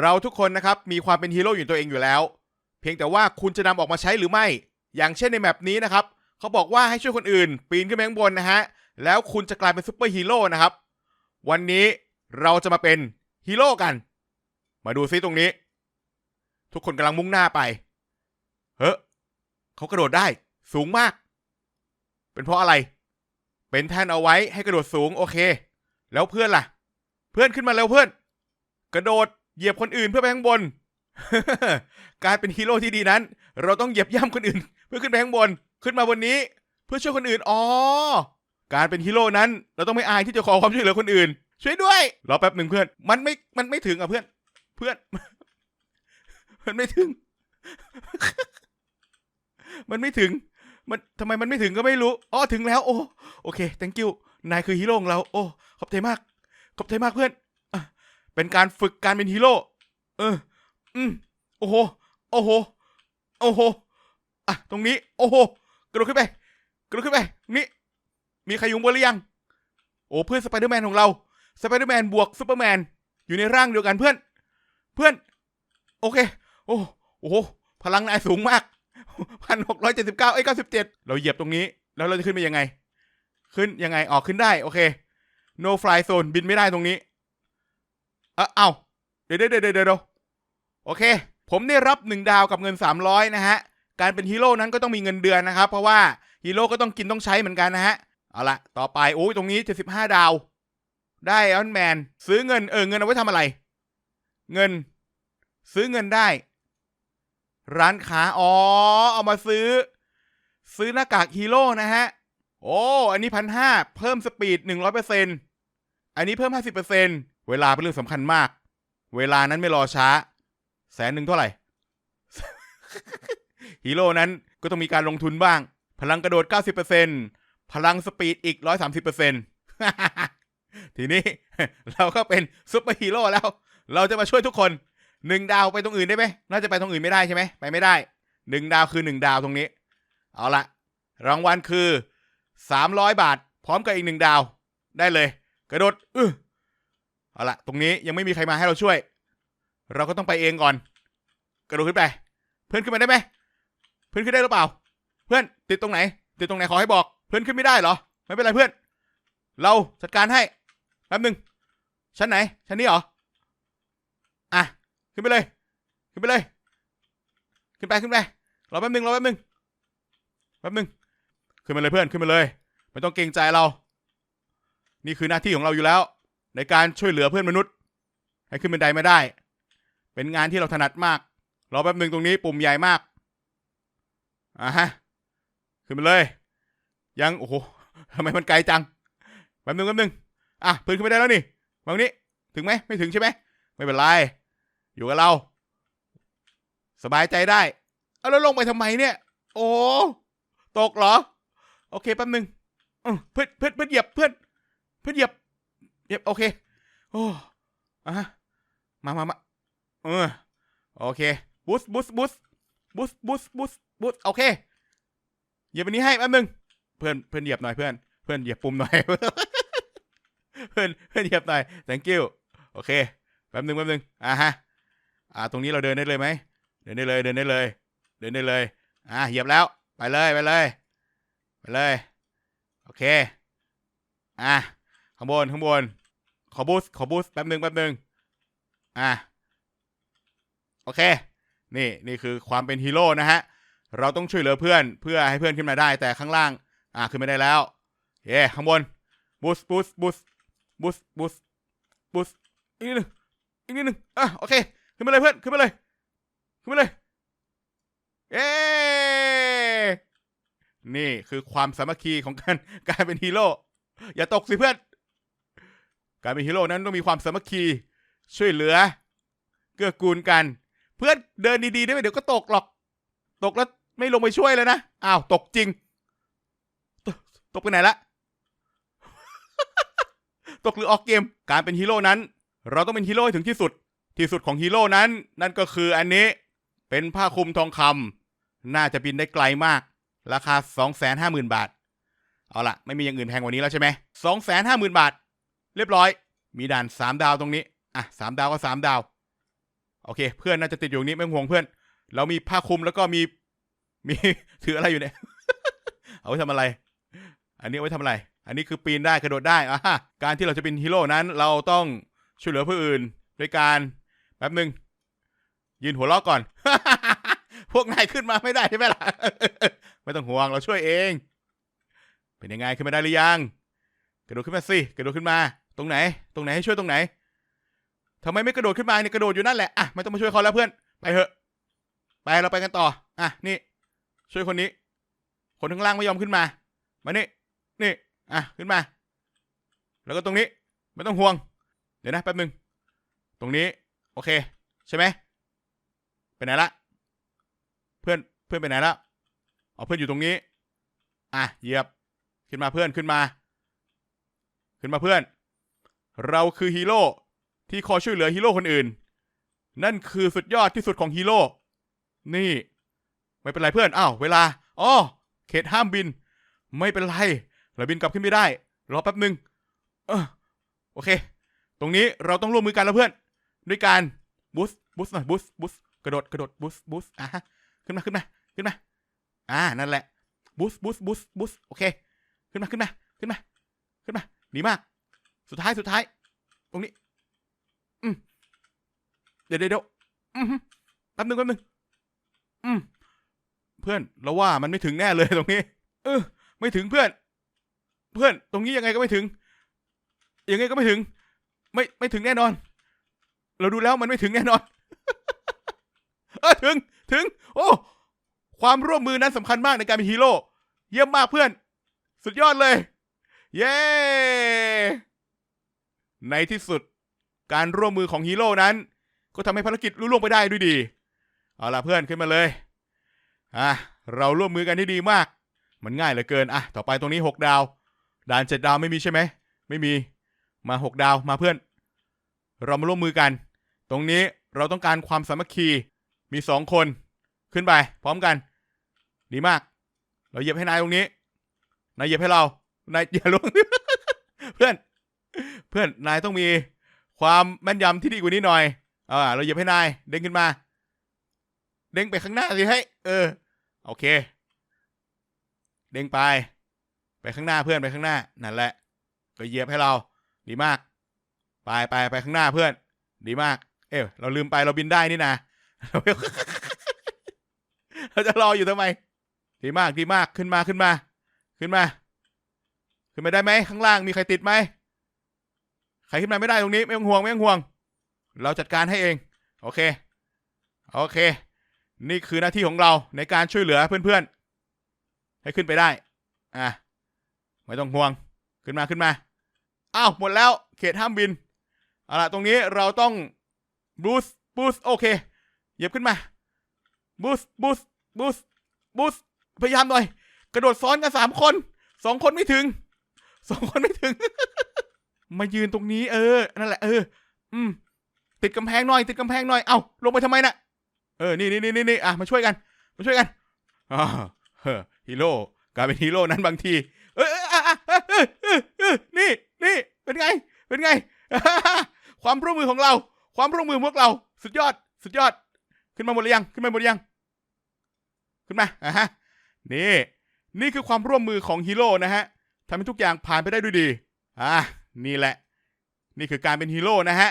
เราทุกคนนะครับมีความเป็นฮีโร่อยู่ตัวเองอยู่แล้ว เพียงแต่ว่าคุณจะนำออกมาใช้หรือไม่ อย่างเช่นในแมปนี้นะครับเขาบอกว่าให้ช่วยคนอื่น ปีนขึ้นไปข้างบนนะฮะแล้วคุณจะกลายเป็นซูเปอร์ฮีโร่นะครับ วันนี้เราจะมาเป็นฮีโร่กัน มาดูซิตรงนี้ ทุกคนกำลังมุ่งหน้าไป เฮ้เขากระโดดได้ สูงมาก เป็นเพราะอะไร เป็นแท่นเอาไว้ให้กระโดดสูงโอเค แล้วเพื่อนล่ะ เพื่อนขึ้นมาเร็วเพื่อน กระโดด เหยียบคนอื่นเพื่อไปข้างบน การเป็นฮีโร่ที่ดีนั้น เราต้องเหยียบย่ำคนอื่น เพื่อขึ้นไปข้างบน ขึ้นมาบนนี้ เพื่อช่วยคนอื่น อ๋อ การเป็นฮีโร่นั้น เราต้องไม่อายที่จะขอความช่วยเหลือคนอื่น ช่วยด้วย รอแป๊บหนึ่งเพื่อน มันไม่ มันไม่ถึงอะเพื่อน เพื่อน มันไม่ถึง มันไม่ถึง มันทำไมมันไม่ถึงก็ไม่รู้ อ๋อ ถึงแล้ว โอ้ โอเค thank you นายคือฮีโร่ของเรา โอ้ ขอบใจมาก ขอบใจมากเพื่อน เป็นการฝึกการเป็นฮีโร่ เออ อืมโอ้โห โอ้โห โอ้โห อะ ตรงนี้ โอ้โห กระโดดขึ้นไป กระโดดขึ้นไป นี้มีใครอยุงบนหรือยัง โอ้ เพื่อนสไปเดอร์แมนของเรา สไปเดอร์แมนบวกซูเปอร์แมน อยู่ในร่างเดียวกันเพื่อน เพื่อน โอเค โอ้โอ้โห พลังนายสูงมากพันหกร้อยเจ็ดสิบเก้าไอ้ยเก้าสิบเจ็ดเราเหยียบตรงนี้ แล้วเราจะขึ้นไปยังไง ขึ้นยังไง ออกขึ้นได้ โอเค no fly zone บินไม่ได้ตรงนี้ เออเอ้าเดี๋ยวเดี๋ยวเดี๋ยวเดี๋ยวโอเค ผมได้รับหนึ่งดาวกับเงิน 300 นะฮะ การเป็นฮีโร่นั้นก็ต้องมีเงินเดือนนะครับ เพราะว่าฮีโร่ก็ต้องกินต้องใช้เหมือนกันนะฮะ เอาละต่อไปโอ้ยตรงนี้ 75 ดาว ได้ออนแมนซื้อเงินเออเงินเอาไว้ทำอะไร เงิน ซื้อเงินได้ ร้านค้าอ๋อเอามาซื้อ ซื้อหน้ากากฮีโร่นะฮะโอ้อันนี้พันห้าเพิ่มสปีดหนึ่งร้อยเปอร์เซ็นอันนี้เพิ่มห้าสิบเปอร์เซ็นต์ เวลาเป็นเรื่องสำคัญมาก เวลานั้นไม่รอช้า แสนหนึ่งเท่าไหร่ ฮีโร่นั้นก็ต้องมีการลงทุนบ้าง พลังกระโดด 90%พลังสปีดอีก 130%ทีนี้เราก็เป็นซุปเปอร์ฮีโร่แล้ว เราจะมาช่วยทุกคนหนึ่งดาวไปตรงอื่นได้ไหมน่าจะไปตรงอื่นไม่ได้ใช่ไหมไปไม่ได้หนึ่งดาวคือหนึ่งดาวตรงนี้ เอาละรางวัลคือ300บาท พร้อมกับอีกหนึ่งดาว ได้เลย กระโดด อื้อ เอาละตรงนี้ยังไม่มีใครมาให้เราช่วย เราก็ต้องไปเองก่อน กระโดดขึ้นไป เพื่อนขึ้นมาได้ไหมเพื่อนขึ้นได้หรือเปล่า เพื่อนติดตรงไหน ติดตรงไหนขอให้บอก เพื่อนขึ้นไม่ได้เหรอ ไม่เป็นไรเพื่อน เราจัดการให้แป๊บหนึ่งชั้นไหนชั้นนี้เหรออะขึ้นไปเลย ขึ้นไปเลย ขึ้นไปขึ้นไปรอแป๊บหนึ่งรอแป๊บหนึ่งแป๊บหนึ่งขึ้นมาเลยเพื่อนขึ้นมาเลยไม่ต้องเกรงใจเรา นี่คือหน้าที่ของเราอยู่แล้ว ในการช่วยเหลือเพื่อนมนุษย์ ให้ขึ้นบันไดไมาได้ เป็นงานที่เราถนัดมาก รอแป๊บหนึ่งตรงนี้ปุ่มใหญ่มากอ่าฮะ ขึ้นมาเลย ยังโอ้โหทำไมมันไกลจังแป๊บหนึ่งแป๊บหนึ่งอะพื่อนขึ้นไปได้แล้วนี่บางนี้ถึงไหมไม่ถึงใช่ไหมไม่เป็นไร อยู่กับเรา สบายใจได้ เอาแล้วลงไปทำไมเนี่ย โอ้ตกเหรอ โอเคแป๊บหนึ่งเพื่อนเพื่อนเพื่อนเหยียบเพื่อน เพื่อนเหยียบ เยียบโอเค โอ้อะมามามาเออโอเคบูสบูสบูสบูสบูสบูสบูสโอเคเหยียบอันนี้ให้แป๊บนึงเพื่อนเพื่อนเหยียบหน่อยเพื่อน เพื่อนเหยียบปุ่มหน่อย เพื่อนเพื่อนเหยียบหน่อย thank you โอเคแป๊บนึงแป๊บนึงอ่าฮะอ่าตรงนี้เราเดินได้เลยไหมเดินได้เลย เดินได้เลย เดินได้เลย อ่าเหยียบแล้ว ไปเลยไปเลย ไปเลย โอเค อะ ข้างบนข้างบน ขอบูส์ขอบูส์แป๊บหนึ่งแป๊บหนึ่งอะโอเค นี่นี่คือความเป็นฮีโร่นะฮะ เราต้องช่วยเหลือเพื่อนเพื่อให้เพื่อนขึ้นมาได้แต่ข้างล่าง อะขึ้นไม่ได้แล้ว เย้ข้างบนบูส์บูส์บูส์บูส์บูส์บูส์อีกนิดนึงอีกนิดนึงอะโอเค ขึ้นมาเลยเพื่อนขึ้นมาเลยขึ้นมาเลยเย้นี่คือความสามัคคีของการการเป็นฮีโร่อย่าตกสิเพื่อน การเป็นฮีโร่นั้นต้องมีความสามัคคี ช่วยเหลือ เกื้อกูลกัน เพื่อนเดินดีๆได้ไหมเดี๋ยวก็ตกหรอก ตกแล้วไม่ลงไปช่วยเลยนะ อ้าวตกจริงตกตกไปไหนละ ตกหรือออกเกม การเป็นฮีโร่นั้น เราต้องเป็นฮีโร่ถึงที่สุด ที่สุดของฮีโร่นั้น นั่นก็คืออันนี้ เป็นผ้าคลุมทองคำ น่าจะบินได้ไกลมาก ราคา 250,000 บาท เอาละไม่มีอย่างอื่นแพงกว่านี้แล้วใช่ไหม250,000 บาท เรียบร้อย มีด่าน3ดาวตรงนี้ อะ3ดาวก็3ดาว โอเค เพื่อนน่าจะติดอยู่นี้ไม่ต้องห่วงเพื่อน เรามีผ้าคลุมแล้วก็มี มีถืออะไรอยู่เนี่ย เอาไว้ทำอะไร อันนี้เอาไว้ทำอะไร อันนี้คือปีนได้กระโดดได้อะการที่เราจะเป็นฮีโร่นั้น เราต้องช่วยเหลือผู้อื่นด้วยการแป๊บหนึ่งยืนหัวเราะก่อน พวกนายขึ้นมาไม่ได้ใช่ไหมล่ะ ไม่ต้องห่วงเราช่วยเอง เป็นยังไงขึ้นมาได้หรือยัง กระโดดขึ้นมาสิ กระโดดขึ้นมา ตรงไหน ตรงไหนให้ช่วยตรงไหนทำไมไม่กระโดดขึ้นมาเนี่ยกระโดดอยู่นั่นแหละอะไม่ต้องมาช่วยเขาแล้วเพื่อนไปเถอะไปเราไปกันต่ออะนี่ ช่วยคนนี้ คนข้างล่างไม่ยอมขึ้นมามานี่นี่อะขึ้นมา แล้วก็ตรงนี้ไม่ต้องห่วง เดี๋ยวนะแป๊บหนึง ตรงนี้ โอเค ใช่ไหมไปไหนละเพื่อนเพื่อนไปไหนละเอาเพื่อนอยู่ตรงนี้ อะเหยียบขึ้นมาเพื่อนขึ้นมา ขึ้นมาเพื่อน เราคือฮีโร่ที่คอยช่วยเหลือฮีโร่คนอื่น นั่นคือสุดยอดที่สุดของฮีโร่ นี่ ไม่เป็นไรเพื่อน อ้าว เวลา อ๋อ เขตห้ามบิน ไม่เป็นไร เราบินกลับขึ้นไม่ได้ รอแป๊บหนึ่งเออโอเค ตรงนี้เราต้องร่วมมือกันแล้วเพื่อน ด้วยการบูสบูสหน่อยบูสบูสกระโดด กระโดดบูสบูสอะฮะ ขึ้นมา ขึ้นมา ขึ้นมา อ่า นั่นแหละบูสบูสบูสบูสโอเค ขึ้นมา ขึ้นมา ขึ้นมา ขึ้นมา ดีมาก สุดท้ายสุดท้าย ตรงนี้ อืมเดี๋ยวเดี๋ยวเดี๋ยวอืมแป๊บหนึงแป๊บหนึงอืมเพื่อนเราว่ามันไม่ถึงแน่เลยตรงนี้ เออ ไม่ถึงเพื่อน เพื่อน ตรงนี้ยังไงก็ไม่ถึง ยังไงก็ไม่ถึง ไม่ไม่ถึงแน่นอน เราดูแล้วมันไม่ถึงแน่นอน เออถึงถึง โอ้ความร่วมมือนั้นสำคัญมากในการเป็นฮีโร่เยี่ยมมากเพื่อน สุดยอดเลย เย้ ในที่สุดการร่วมมือของฮีโร่นั้น ก็ทำให้ภารกิจลุล่วงไปได้ด้วยดี เอาล่ะเพื่อนขึ้นมาเลยอะเราร่วมมือกันที่ดีมาก มันง่ายเหลือเกินอะต่อไปตรงนี้หกดาวด่านเจ็ดดาวไม่มีใช่ไหมไม่มีมาหกดาวมาเพื่อน เรามาร่วมมือกัน ตรงนี้เราต้องการความสามัคคีมีสองคนขึ้นไป พร้อมกัน ดีมาก เราเหยียบให้นายตรงนี้นายเหยียบให้เรานายอย่าลงเพื่อน เพื่อนนายต้องมีความแม่นยำที่ดีกว่านี้หน่อยอ่าเราเหยียบให้นายเด้งขึ้นมา เด้งไปข้างหน้าสิให้เออ โอเค เด้งไป ไปข้างหน้าเพื่อนไปข้างหน้า นั่นแหละ ก็เหยียบให้เรา ดีมาก ไปไปไปข้างหน้าเพื่อน ดีมาก เอ้เราลืมไปเราบินได้นี่นะเราจะรออยู่ทำไม ดีมากดีมากขึ้นมาขึ้นมา ขึ้นมา ขึ้นมาได้ไหมข้างล่างมีใครติดไหม ใครขึ้นมาไม่ได้ตรงนี้ไม่ต้องห่วงไม่ต้องห่วง เราจัดการให้เอง โอเค โอเค นี่คือหน้าที่ของเราในการช่วยเหลือเพื่อนๆ ให้ขึ้นไปได้ อะ ไม่ต้องห่วง ขึ้นมาขึ้นมา อ้าว หมดแล้ว เขตห้ามบิน เอาล่ะตรงนี้เราต้องบูสบูสโอเค เหยียบขึ้นมา บูสบูสบูสบูสพยายามหน่อย กระโดดซ้อนกันสามคน สองคนไม่ถึง สองคนไม่ถึง มายืนตรงนี้เออ นั่นแหละเออ อืม ติดกำแพงหน่อย ติดกำแพงหน่อย เอ้าลงไปทำไมน่ะ เออ นี่นี่นี่นี่อะ มาช่วยกัน มาช่วยกันอ่าเฮ้อฮีโร่กลายเป็นฮีโร่นั้นบางทีเออเออเออเออเออนี่นี่เป็นไง เป็นไง ความร่วมมือของเรา ความร่วมมือพวกเรา สุดยอด สุดยอด ขึ้นมาหมดหรือยัง ขึ้นมาหมดหรือยัง ขึ้นมาอะฮะ นี่ นี่คือความร่วมมือของฮีโร่นะฮะทำให้ทุกอย่างผ่านไปได้ด้วยดี อะ นี่แหละ นี่คือการเป็นฮีโร่นะฮะ